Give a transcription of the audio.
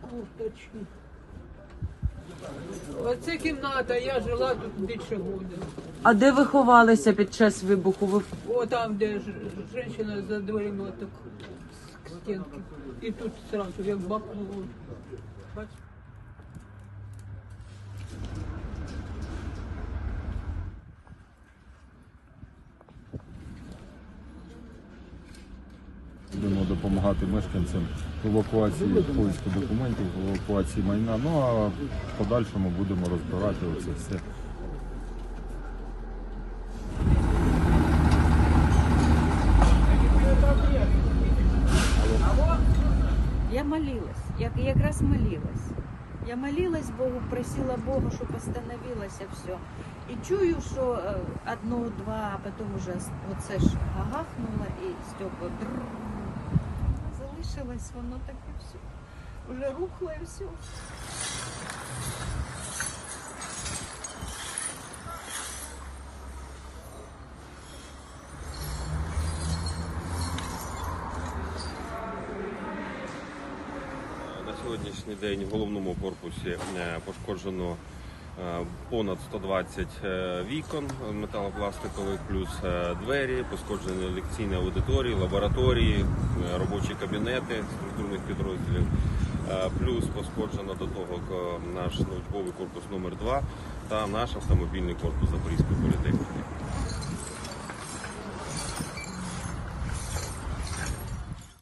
курточки. Оце кімната, я жила тут більше года. А де ви ховалися під час вибуху? Ви О, там, де ж, жінка за дверима так к стінки. І тут сразу, як бахнуло. Бач? Будемо допомагати мешканцям в евакуації поиску документів, в евакуації майна. Ну а в подальшому будемо розбирати оце все. Я молилась, я якраз молилась. Я молилась Богу, просила Бога, щоб остановилося все. І чую, що е, одно-два, а потім уже с- оце ж гагахнуло і стекло. Залишилось воно таке все. Уже рухло і все. На сьогоднішній день в головному корпусі е, пошкоджено понад 120 е, вікон металопластикових, плюс е, двері, пошкоджені лекційні аудиторії, лабораторії, е, робочі кабінети структурних підрозділів. Е, Плюс пошкоджено до того наш научковий корпус номер 2 та наш автомобільний корпус Запорізької політехніки.